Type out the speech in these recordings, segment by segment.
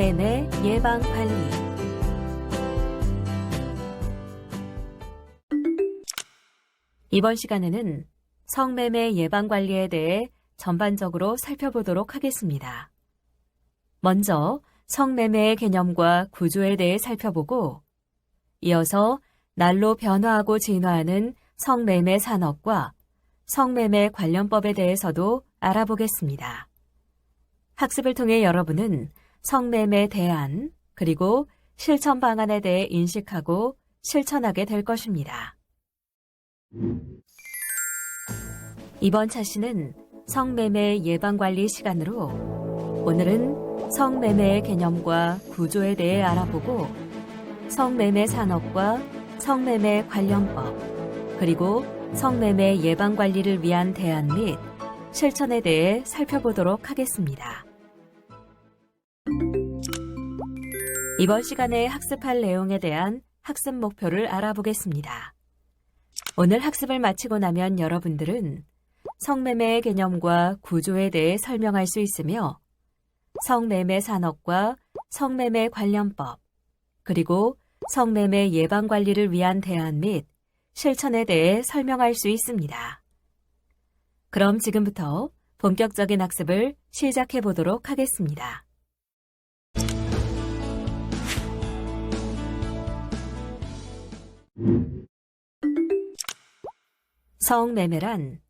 성매매 예방 관리. 이번 시간에는 성매매 예방 관리에 대해 전반적으로 살펴보도록 하겠습니다. 먼저 성매매의 개념과 구조에 대해 살펴보고 이어서 날로 변화하고 진화하는 성매매 산업과 성매매 관련법에 대해서도 알아보겠습니다. 학습을 통해 여러분은 성매매 대안 그리고 실천 방안에 대해 인식하고 실천하게 될 것입니다. 이번 차시는 성매매 예방관리 시간으로 오늘은 성매매의 개념과 구조에 대해 알아보고 성매매 산업과 성매매 관련법 그리고 성매매 예방관리를 위한 대안 및 실천에 대해 살펴보도록 하겠습니다. 이번 시간에 학습할 내용에 대한 학습 목표를 알아보겠습니다. 오늘 학습을 마치고 나면 여러분들은 성매매의 개념과 구조에 대해 설명할 수 있으며 성매매 산업과 성매매 관련법, 그리고 성매매 예방 관리를 위한 대안 및 실천에 대해 설명할 수 있습니다. 그럼 지금부터 본격적인 학습을 시작해 보도록 하겠습니다. 성매매란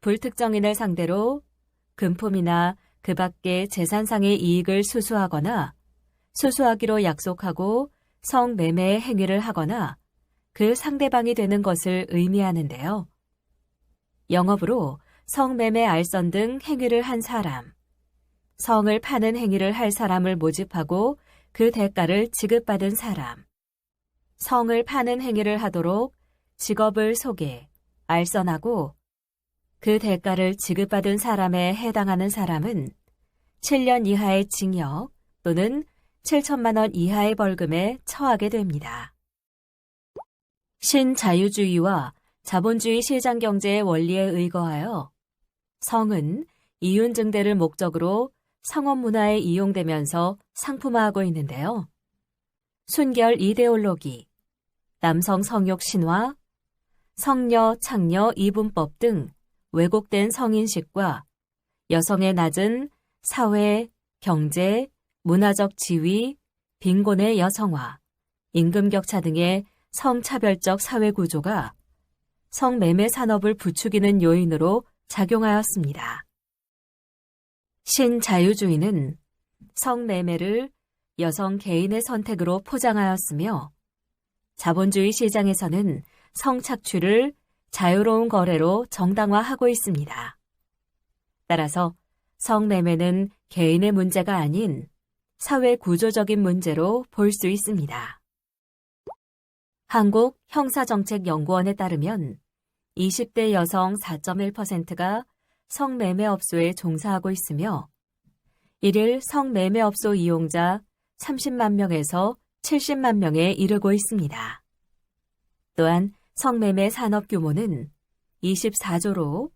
불특정인을 상대로 금품이나 그 밖의 재산상의 이익을 수수하거나 수수하기로 약속하고 성매매의 행위를 하거나 그 상대방이 되는 것을 의미하는데요. 영업으로 성매매 알선 등 행위를 한 사람, 성을 파는 행위를 할 사람을 모집하고 그 대가를 지급받은 사람, 성을 파는 행위를 하도록 직업을 소개, 알선하고 그 대가를 지급받은 사람에 해당하는 사람은 7년 이하의 징역 또는 7천만 원 이하의 벌금에 처하게 됩니다. 신자유주의와 자본주의 시장 경제의 원리에 의거하여 성은 이윤 증대를 목적으로 상업 문화에 이용되면서 상품화하고 있는데요. 순결 이데올로기, 남성 성욕 신화, 성녀, 창녀 이분법 등 왜곡된 성인식과 여성의 낮은 사회, 경제, 문화적 지위, 빈곤의 여성화, 임금 격차 등의 성차별적 사회 구조가 성매매 산업을 부추기는 요인으로 작용하였습니다. 신자유주의는 성매매를 여성 개인의 선택으로 포장하였으며 자본주의 시장에서는 성착취를 자유로운 거래로 정당화하고 있습니다. 따라서 성매매는 개인의 문제가 아닌 사회 구조적인 문제로 볼 수 있습니다. 한국 형사정책연구원에 따르면 20대 여성 4.1%가 성매매업소에 종사하고 있으며 일일 성매매업소 이용자 30만 명에서 70만 명에 이르고 있습니다. 또한 성매매 산업 규모는 24조로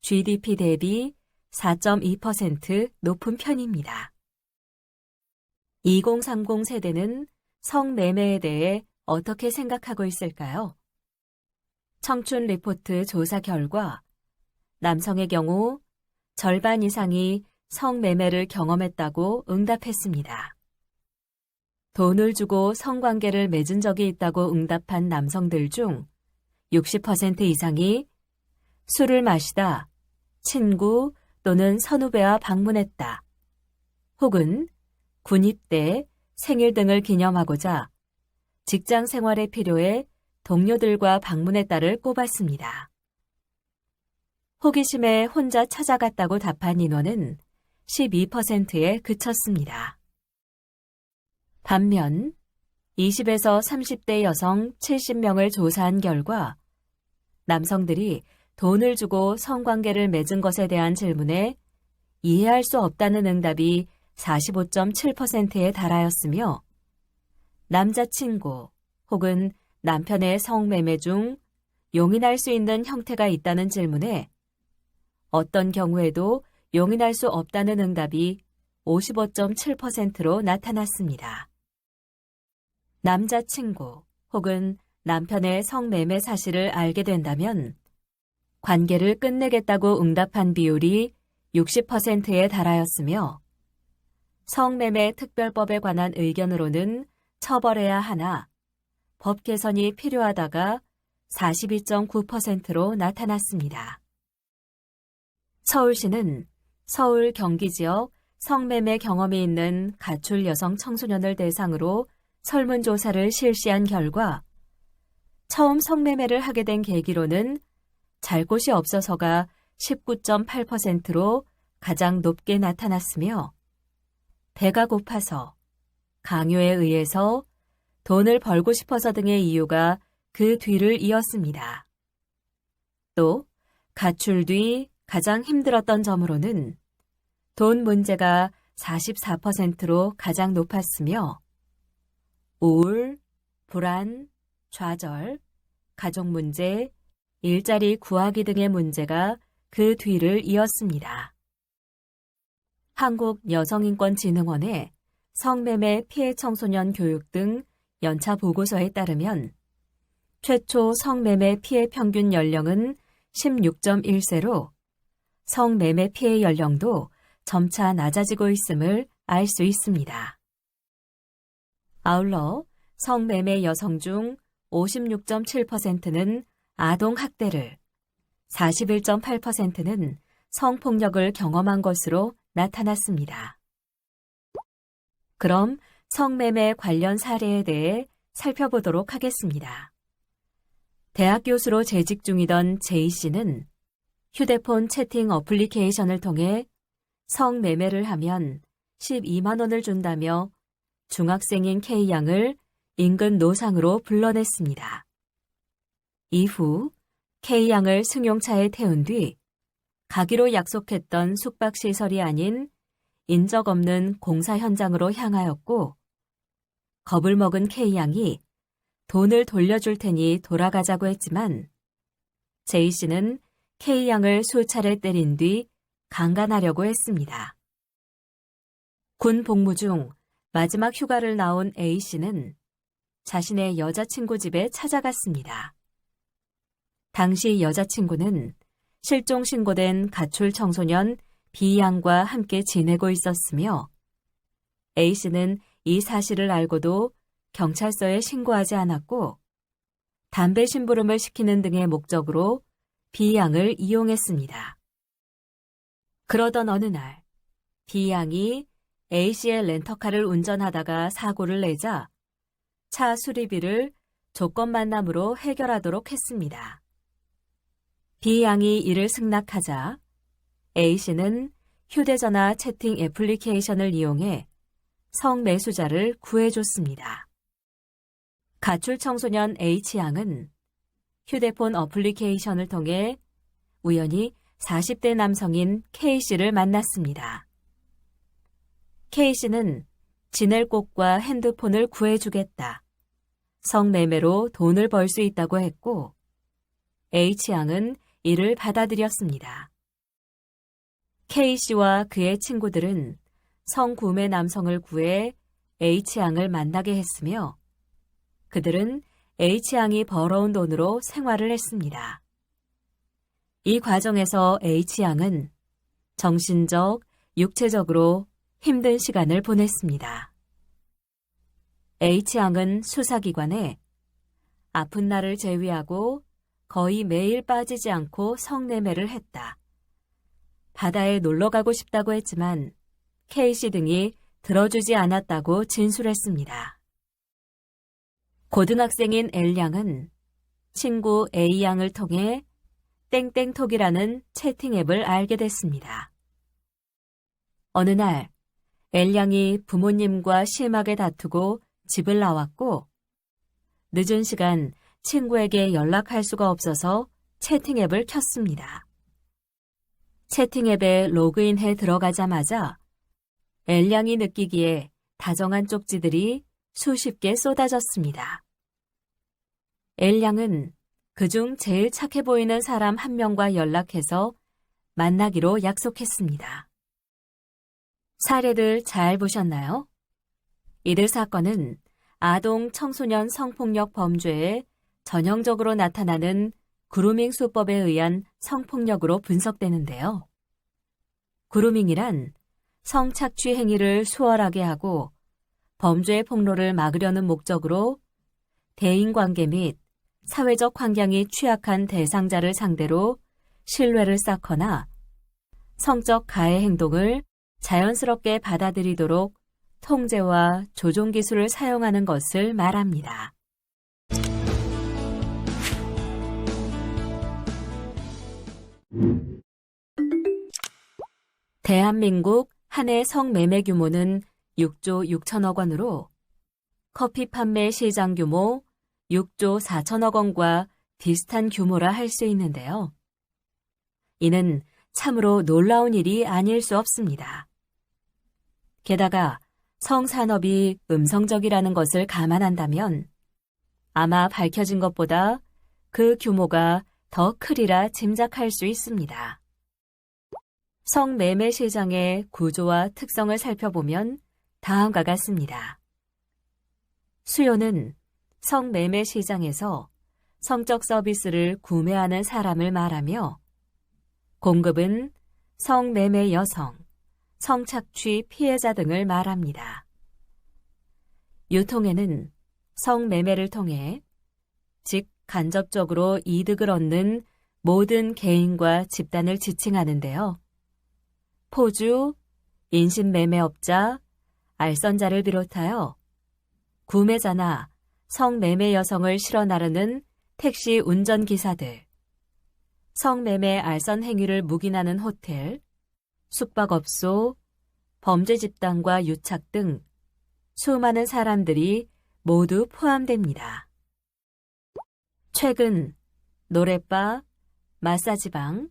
GDP 대비 4.2% 높은 편입니다. 2030 세대는 성매매에 대해 어떻게 생각하고 있을까요? 청춘 리포트 조사 결과 남성의 경우 절반 이상이 성매매를 경험했다고 응답했습니다. 돈을 주고 성관계를 맺은 적이 있다고 응답한 남성들 중 60% 이상이 술을 마시다, 친구 또는 선후배와 방문했다. 혹은 군입대, 생일 등을 기념하고자 직장 생활에 필요해 동료들과 방문했다를 꼽았습니다. 호기심에 혼자 찾아갔다고 답한 인원은 12%에 그쳤습니다. 반면 20에서 30대 여성 70명을 조사한 결과 남성들이 돈을 주고 성관계를 맺은 것에 대한 질문에 이해할 수 없다는 응답이 45.7%에 달하였으며 남자친구 혹은 남편의 성매매 중 용인할 수 있는 형태가 있다는 질문에 어떤 경우에도 용인할 수 없다는 응답이 55.7%로 나타났습니다. 남자친구 혹은 남편의 성매매 사실을 알게 된다면 관계를 끝내겠다고 응답한 비율이 60%에 달하였으며 성매매 특별법에 관한 의견으로는 처벌해야 하나 법 개선이 필요하다가 42.9%로 나타났습니다. 서울시는 서울 경기 지역 성매매 경험이 있는 가출 여성 청소년을 대상으로 설문조사를 실시한 결과 처음 성매매를 하게 된 계기로는 잘 곳이 없어서가 19.8%로 가장 높게 나타났으며 배가 고파서, 강요에 의해서, 돈을 벌고 싶어서 등의 이유가 그 뒤를 이었습니다. 또 가출 뒤 가장 힘들었던 점으로는 돈 문제가 44%로 가장 높았으며 우울, 불안, 좌절, 가족 문제, 일자리 구하기 등의 문제가 그 뒤를 이었습니다. 한국여성인권진흥원의 성매매 피해 청소년 교육 등 연차 보고서에 따르면 최초 성매매 피해 평균 연령은 16.1세로 성매매 피해 연령도 점차 낮아지고 있음을 알 수 있습니다. 아울러 성매매 여성 중 56.7%는 아동 학대를, 41.8%는 성폭력을 경험한 것으로 나타났습니다. 그럼 성매매 관련 사례에 대해 살펴보도록 하겠습니다. 대학 교수로 재직 중이던 제이 씨는 휴대폰 채팅 어플리케이션을 통해 성매매를 하면 12만 원을 준다며 중학생인 K 양을 인근 노상으로 불러냈습니다. 이후 K 양을 승용차에 태운 뒤 가기로 약속했던 숙박시설이 아닌 인적 없는 공사 현장으로 향하였고 겁을 먹은 K 양이 돈을 돌려줄 테니 돌아가자고 했지만 제이 씨는 K 양을 수차례 때린 뒤 강간하려고 했습니다. 군 복무 중 마지막 휴가를 나온 A 씨는 자신의 여자친구 집에 찾아갔습니다. 당시 여자친구는 실종 신고된 가출 청소년 B 양과 함께 지내고 있었으며 A 씨는 이 사실을 알고도 경찰서에 신고하지 않았고 담배 심부름을 시키는 등의 목적으로 B 양을 이용했습니다. 그러던 어느 날 B 양이 A 씨의 렌터카를 운전하다가 사고를 내자 차 수리비를 조건 만남으로 해결하도록 했습니다. B 양이 이를 승낙하자 A 씨는 휴대전화 채팅 애플리케이션을 이용해 성매수자를 구해줬습니다. 가출 청소년 H 양은 휴대폰 어플리케이션을 통해 우연히 40대 남성인 K 씨를 만났습니다. K 씨는 지낼 곳과 핸드폰을 구해주겠다. 성매매로 돈을 벌 수 있다고 했고, H 양은 이를 받아들였습니다. K 씨와 그의 친구들은 성구매 남성을 구해 H 양을 만나게 했으며, 그들은 H 양이 벌어온 돈으로 생활을 했습니다. 이 과정에서 H 양은 정신적, 육체적으로 힘든 시간을 보냈습니다. H 양은 수사기관에 아픈 날을 제외하고 거의 매일 빠지지 않고 성매매를 했다. 바다에 놀러 가고 싶다고 했지만 K씨 등이 들어주지 않았다고 진술했습니다. 고등학생인 L 양은 친구 A 양을 통해 땡땡톡이라는 채팅 앱을 알게 됐습니다. 어느 날 양이 부모님과 심하게 다투고 집을 나왔고 늦은 시간 친구에게 연락할 수가 없어서 채팅 앱을 켰습니다. 채팅 앱에 로그인해 들어가자마자 양이 느끼기에 다정한 쪽지들이 수십 개 쏟아졌습니다. 양은 그중 제일 착해 보이는 사람 한 명과 연락해서 만나기로 약속했습니다. 사례들 잘 보셨나요? 이들 사건은 아동 청소년 성폭력 범죄에 전형적으로 나타나는 그루밍 수법에 의한 성폭력으로 분석되는데요. 그루밍이란 성착취 행위를 수월하게 하고 범죄의 폭로를 막으려는 목적으로 대인관계 및 사회적 환경이 취약한 대상자를 상대로 신뢰를 쌓거나 성적 가해 행동을 자연스럽게 받아들이도록 통제와 조종 기술을 사용하는 것을 말합니다. 대한민국 한 해 성매매 규모는 6조 6천억 원으로 커피 판매 시장 규모 6조 4천억 원과 비슷한 규모라 할 수 있는데요. 이는 참으로 놀라운 일이 아닐 수 없습니다. 게다가 성산업이 음성적이라는 것을 감안한다면 아마 밝혀진 것보다 그 규모가 더 크리라 짐작할 수 있습니다. 성매매 시장의 구조와 특성을 살펴보면 다음과 같습니다. 수요는 성매매 시장에서 성적 서비스를 구매하는 사람을 말하며 공급은 성매매 여성, 성착취 피해자 등을 말합니다. 유통에는 성매매를 통해 즉 간접적으로 이득을 얻는 모든 개인과 집단을 지칭하는데요. 포주, 인신매매업자, 알선자를 비롯하여 구매자나 성매매 여성을 실어 나르는 택시 운전기사들, 성매매 알선 행위를 묵인하는 호텔, 숙박업소, 범죄 집단과 유착 등 수많은 사람들이 모두 포함됩니다. 최근 노래바, 마사지방,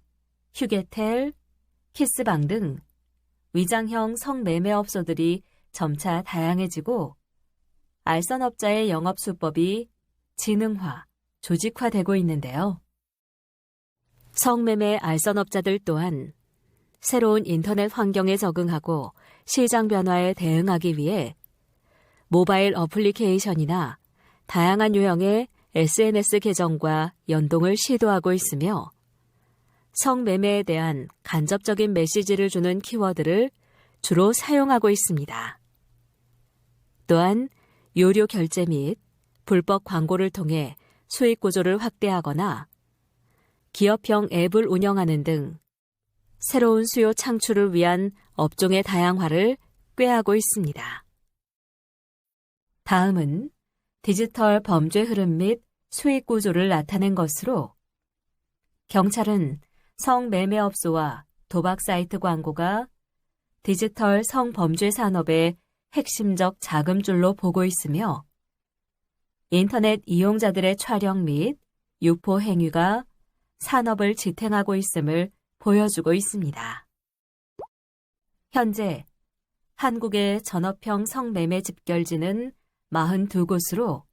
휴게텔, 키스방 등 위장형 성매매업소들이 점차 다양해지고 알선업자의 영업 수법이 지능화, 조직화되고 있는데요. 성매매 알선업자들 또한 새로운 인터넷 환경에 적응하고 시장 변화에 대응하기 위해 모바일 어플리케이션이나 다양한 유형의 SNS 계정과 연동을 시도하고 있으며 성매매에 대한 간접적인 메시지를 주는 키워드를 주로 사용하고 있습니다. 또한 요료 결제 및 불법 광고를 통해 수익 구조를 확대하거나 기업형 앱을 운영하는 등 새로운 수요 창출을 위한 업종의 다양화를 꾀하고 있습니다. 다음은 디지털 범죄 흐름 및 수익 구조를 나타낸 것으로 경찰은 성매매업소와 도박 사이트 광고가 디지털 성범죄 산업의 핵심적 자금줄로 보고 있으며 인터넷 이용자들의 촬영 및 유포 행위가 산업을 지탱하고 있음을 보여주고 있습니다. 현재 한국의 전업형 성매매 집결지는 42곳으로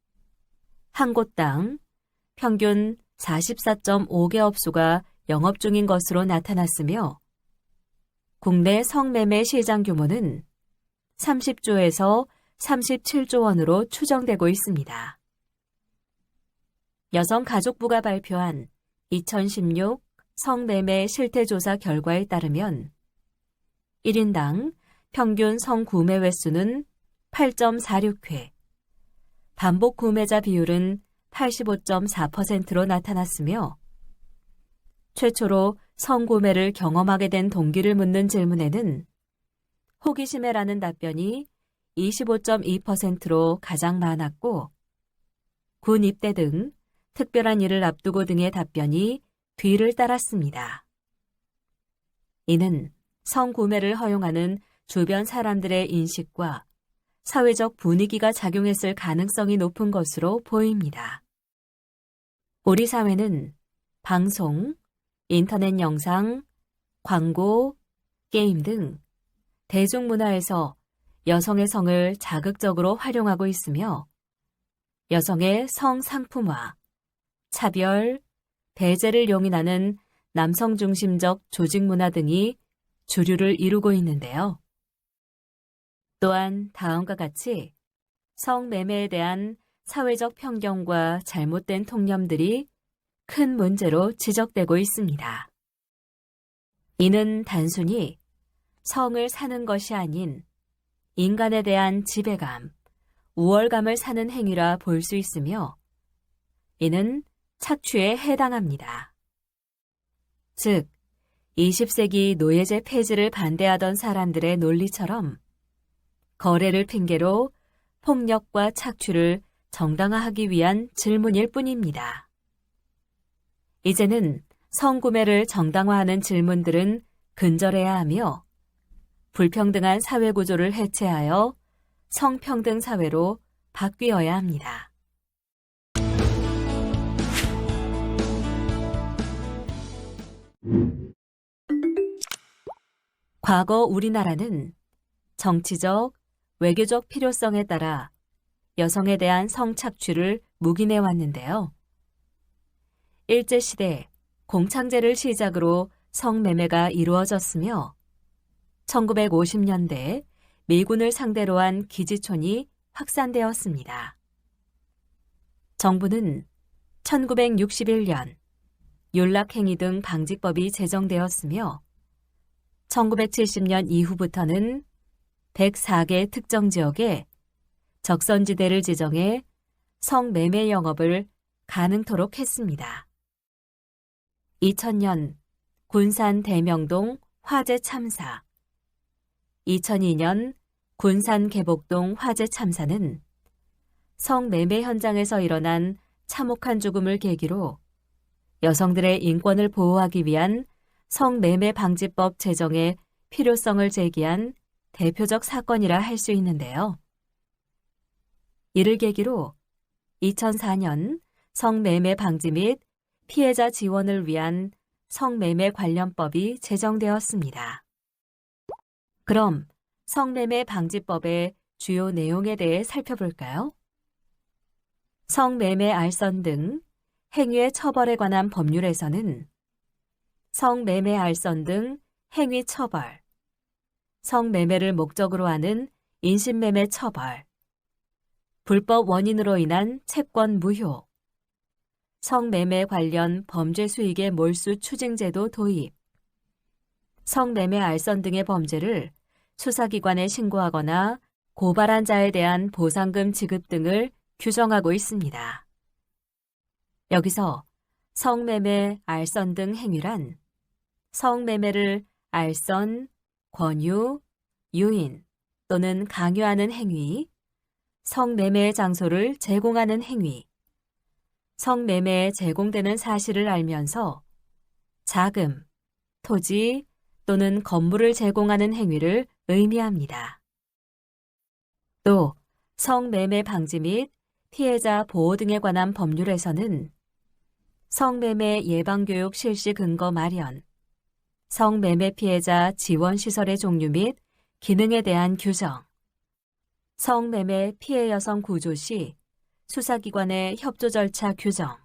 한 곳당 평균 44.5개 업소가 영업 중인 것으로 나타났으며 국내 성매매 시장 규모는 30조에서 37조 원으로 추정되고 있습니다. 여성가족부가 발표한 2016 성매매 실태조사 결과에 따르면 1인당 평균 성구매 횟수는 8.46회, 반복 구매자 비율은 85.4%로 나타났으며 최초로 성구매를 경험하게 된 동기를 묻는 질문에는 호기심에라는 답변이 25.2%로 가장 많았고 군 입대 등 특별한 일을 앞두고 등의 답변이 뒤를 따랐습니다. 이는 성구매를 허용하는 주변 사람들의 인식과 사회적 분위기가 작용했을 가능성이 높은 것으로 보입니다. 우리 사회는 방송, 인터넷 영상, 광고, 게임 등 대중문화에서 여성의 성을 자극적으로 활용하고 있으며 여성의 성 상품화, 차별, 배제를 용인하는 남성 중심적 조직 문화 등이 주류를 이루고 있는데요. 또한 다음과 같이 성매매에 대한 사회적 편견과 잘못된 통념들이 큰 문제로 지적되고 있습니다. 이는 단순히 성을 사는 것이 아닌 인간에 대한 지배감, 우월감을 사는 행위라 볼 수 있으며 이는 착취에 해당합니다. 즉, 20세기 노예제 폐지를 반대하던 사람들의 논리처럼 거래를 핑계로 폭력과 착취를 정당화하기 위한 질문일 뿐입니다. 이제는 성구매를 정당화하는 질문들은 근절해야 하며 불평등한 사회 구조를 해체하여 성평등 사회로 바뀌어야 합니다. 과거 우리나라는 정치적, 외교적 필요성에 따라 여성에 대한 성착취를 묵인해 왔는데요. 일제시대 공창제를 시작으로 성매매가 이루어졌으며 1950년대 미군을 상대로 한 기지촌이 확산되었습니다. 정부는 1961년 윤락행위 등 방지법이 제정되었으며 1970년 이후부터는 104개 특정 지역에 적선지대를 지정해 성매매 영업을 가능토록 했습니다. 2000년 군산 대명동 화재 참사 2002년 군산 개복동 화재 참사는 성매매 현장에서 일어난 참혹한 죽음을 계기로 여성들의 인권을 보호하기 위한 성매매 방지법 제정의 필요성을 제기한 대표적 사건이라 할 수 있는데요. 이를 계기로 2004년 성매매 방지 및 피해자 지원을 위한 성매매 관련법이 제정되었습니다. 그럼 성매매 방지법의 주요 내용에 대해 살펴볼까요? 성매매 알선 등 행위의 처벌에 관한 법률에서는 성매매 알선 등 행위 처벌, 성매매를 목적으로 하는 인신매매 처벌, 불법 원인으로 인한 채권 무효, 성매매 관련 범죄 수익의 몰수 추징제도 도입, 성매매 알선 등의 범죄를 수사기관에 신고하거나 고발한 자에 대한 보상금 지급 등을 규정하고 있습니다. 여기서 성매매, 알선 등 행위란 성매매를 알선, 권유, 유인 또는 강요하는 행위, 성매매의 장소를 제공하는 행위, 성매매에 제공되는 사실을 알면서 자금, 토지 또는 건물을 제공하는 행위를 의미합니다. 또 성매매 방지 및 피해자 보호 등에 관한 법률에서는 성매매 예방교육 실시 근거 마련, 성매매 피해자 지원 시설의 종류 및 기능에 대한 규정, 성매매 피해 여성 구조 시 수사기관의 협조 절차 규정,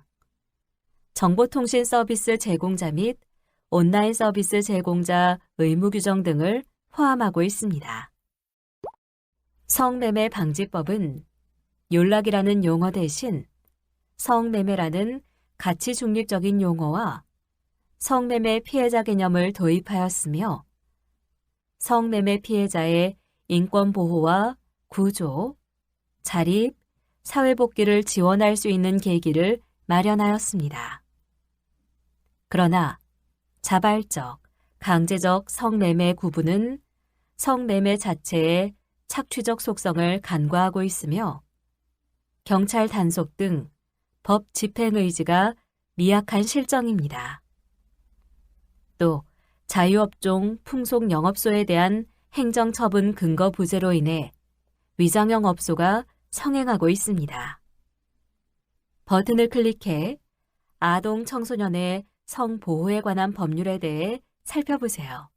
정보통신 서비스 제공자 및 온라인 서비스 제공자 의무 규정 등을 포함하고 있습니다. 성매매 방지법은 연락이라는 용어 대신 성매매라는 가치 중립적인 용어와 성매매 피해자 개념을 도입하였으며 성매매 피해자의 인권 보호와 구조, 자립, 사회복귀를 지원할 수 있는 계기를 마련하였습니다. 그러나 자발적, 강제적 성매매 구분은 성매매 자체의 착취적 속성을 간과하고 있으며 경찰 단속 등 법 집행 의지가 미약한 실정입니다. 또 자유업종 풍속 영업소에 대한 행정처분 근거 부재로 인해 위장형 업소가 성행하고 있습니다. 버튼을 클릭해 아동 청소년의 성보호에 관한 법률에 대해 살펴보세요.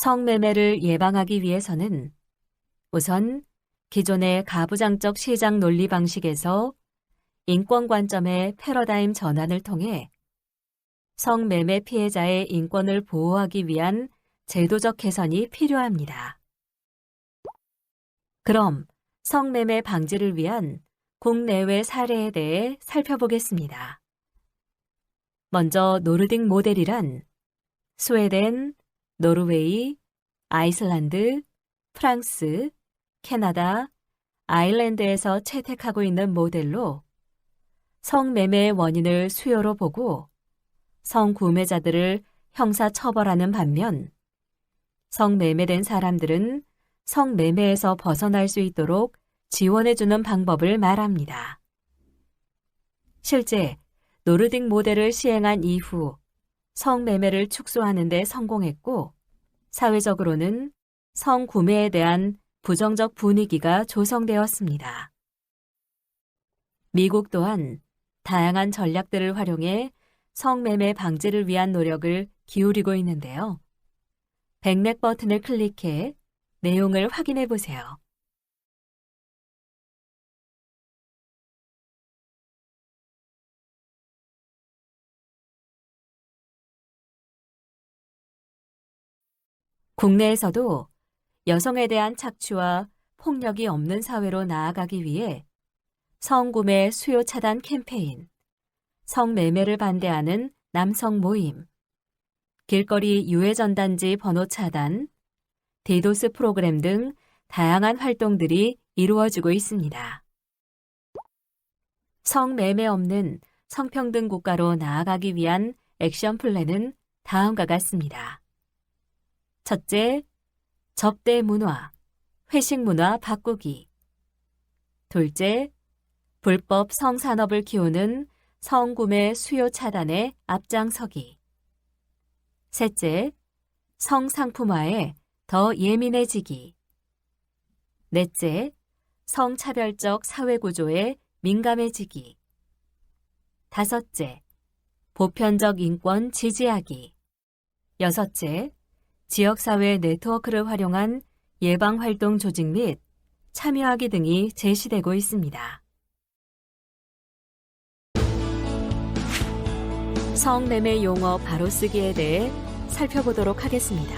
성매매를 예방하기 위해서는 우선 기존의 가부장적 시장 논리 방식에서 인권 관점의 패러다임 전환을 통해 성매매 피해자의 인권을 보호하기 위한 제도적 개선이 필요합니다. 그럼 성매매 방지를 위한 국내외 사례에 대해 살펴보겠습니다. 먼저 노르딕 모델이란 스웨덴, 노르웨이, 아이슬란드, 프랑스, 캐나다, 아일랜드에서 채택하고 있는 모델로 성매매의 원인을 수요로 보고 성구매자들을 형사 처벌하는 반면 성매매된 사람들은 성매매에서 벗어날 수 있도록 지원해주는 방법을 말합니다. 실제 노르딕 모델을 시행한 이후 성매매를 축소하는 데 성공했고 사회적으로는 성구매에 대한 부정적 분위기가 조성되었습니다. 미국 또한 다양한 전략들을 활용해 성매매 방지를 위한 노력을 기울이고 있는데요. 백넥 버튼을 클릭해 내용을 확인해 보세요. 국내에서도 여성에 대한 착취와 폭력이 없는 사회로 나아가기 위해 성구매 수요 차단 캠페인, 성매매를 반대하는 남성 모임, 길거리 유해전단지 번호 차단, 디도스 프로그램 등 다양한 활동들이 이루어지고 있습니다. 성매매 없는 성평등 국가로 나아가기 위한 액션 플랜은 다음과 같습니다. 첫째, 접대 문화, 회식 문화 바꾸기. 둘째, 불법 성산업을 키우는 성구매 수요 차단에 앞장서기. 셋째, 성상품화에 더 예민해지기. 넷째, 성차별적 사회구조에 민감해지기. 다섯째, 보편적 인권 지지하기. 여섯째, 지역사회 네트워크를 활용한 예방활동 조직 및 참여하기 등이 제시되고 있습니다. 성매매 용어 바로 쓰기에 대해 살펴보도록 하겠습니다.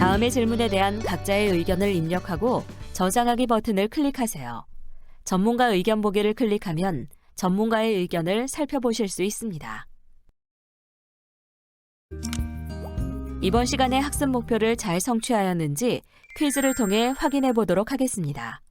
다음의 질문에 대한 각자의 의견을 입력하고 저장하기 버튼을 클릭하세요. 전문가 의견 보기를 클릭하면 전문가의 의견을 살펴보실 수 있습니다. 이번 시간의 학습 목표를 잘 성취하였는지 퀴즈를 통해 확인해 보도록 하겠습니다.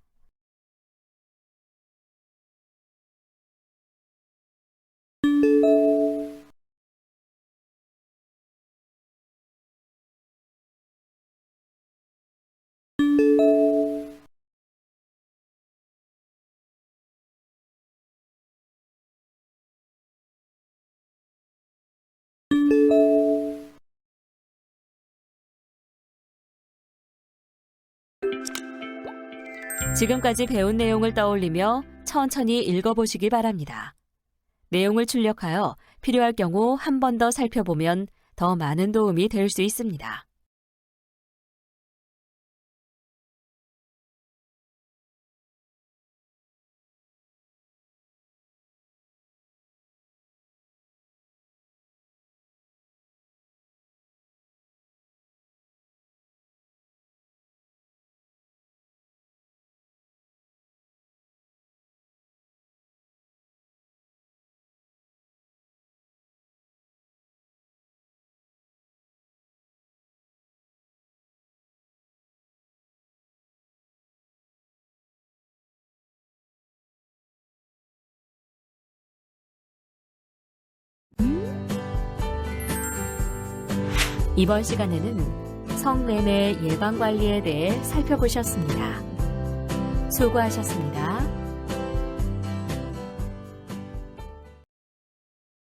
지금까지 배운 내용을 떠올리며 천천히 읽어보시기 바랍니다. 내용을 출력하여 필요할 경우 한 번 더 살펴보면 더 많은 도움이 될 수 있습니다. 이번 시간에는 성매매 예방 관리에 대해 살펴보셨습니다. 수고하셨습니다.